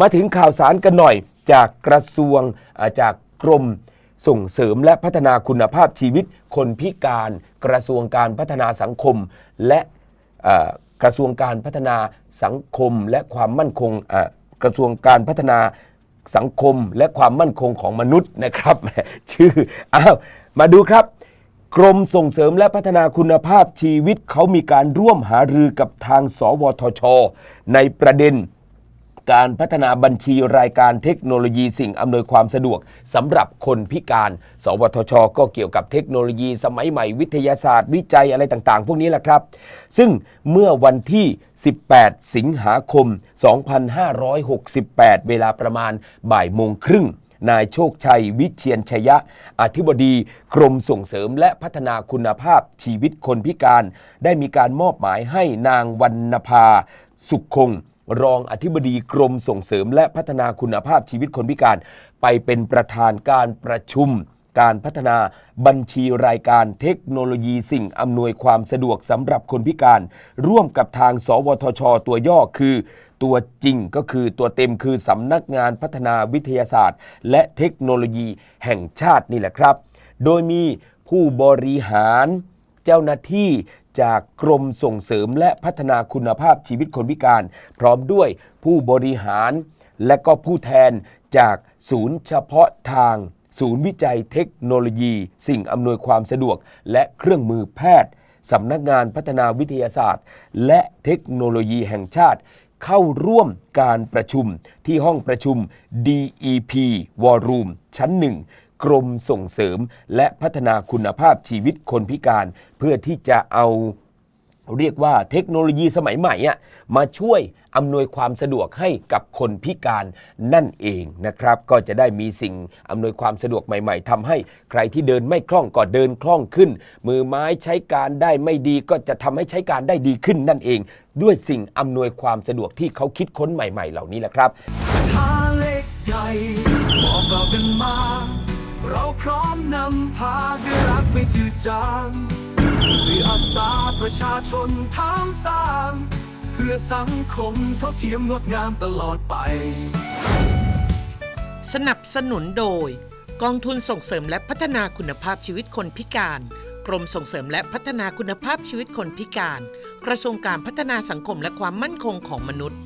มาถึงข่าวสารกันหน่อยจากกระทรวงาจากกรมส่งเสริมและพัฒนาคุณภาพชีวิตคนพิการกระทรวงการพัฒนาสังคม และกระทรวงการพัฒนาสังคมและความมั่นคงกระทรวงการพัฒนาสังคมและความมั่นคงของมนุษย์นะครับ ชื่ออ้าวมาดูครับ กรมส่งเสริมและพัฒนาคุณภาพชีวิตเขามีการร่วมหารือกับทางสวทช ในประเด็น การพัฒนาบัญชีรายการเทคโนโลยีสิ่งอำนวยความสะดวกสำหรับคนพิการ สวทช ก็เกี่ยวกับเทคโนโลยี สมัยใหม่วิทยาศาสตร์ วิจัยอะไรต่างๆ พวกนี้แหละครับ ซึ่งเมื่อวันที่ 18 สิงหาคม 2568 เวลาประมาณบ่ายโมงครึ่งนายโชคชัยวิเชียนชยะ อธิบดีกรมส่งเสริมและพัฒนาคุณภาพชีวิตคนพิการ ได้มีการมอบหมายให้นางวรรณภา สุขคง รองอธิบดีกรมส่งเสริม และพัฒนาคุณภาพชีวิตคนพิการ ไปเป็นประธานการประชุม การพัฒนาบัญชีรายการเทคโนโลยีสิ่งอำนวยความสะดวกสำหรับคนพิการ ร่วมกับทาง สวทช ตัวย่อคือ ตัวจริงก็คือตัวเต็มคือสำนักงานพัฒนาวิทยาศาสตร์ และเทคโนโลยีแห่งชาตินี่แหละครับ โดยมีผู้บริหาร เจ้าหน้าที่จากกรมส่งเสริมและพัฒนาคุณภาพชีวิตคนพิการ พร้อมด้วยผู้บริหาร และก็ผู้แทนจากศูนย์เฉพาะทาง ศูนย์วิจัยเทคโนโลยี สิ่งอำนวยความสะดวก และเครื่องมือแพทย์สำนักงานพัฒนาวิทยาศาสตร์ และเทคโนโลยีแห่งชาติ เข้าร่วมการประชุมที่ห้องประชุม DEP War Room ชั้นหนึ่ง กรมส่งเสริม และพัฒนาคุณภาพชีวิตคนพิการ เพื่อที่จะเอาเรียกว่าเทคโนโลยีสมัยใหม่อะมาช่วยอำนวยความสะดวกให้กับคนพิการนั่นเองนะครับ ก็จะได้มีสิ่งอำนวยความสะดวกใหม่ ๆทำให้ใครที่เดินไม่คล่องก็เดินคล่องขึ้น มือไม้ใช้การได้ไม่ดีก็จะทำให้ใช้การได้ดีขึ้นนั่นเอง ด้วยสิ่งอำนวยความสะดวกที่เขาคิดค้นใหม่ ๆ เหล่านี้แหละครับ เราพร้อมนำพาด้วยรักไม่จืดจางเสื่ออาสาประชาชนทางสร้าง เพื่อสังคมเท่าเทียมงดงามตลอดไป สนับสนุนโดย กองทุนส่งเสริมและพัฒนาคุณภาพชีวิตคนพิการ กรมส่งเสริมและพัฒนาคุณภาพชีวิตคนพิการ กระทรวงการพัฒนาสังคมและความมั่นคงของมนุษย์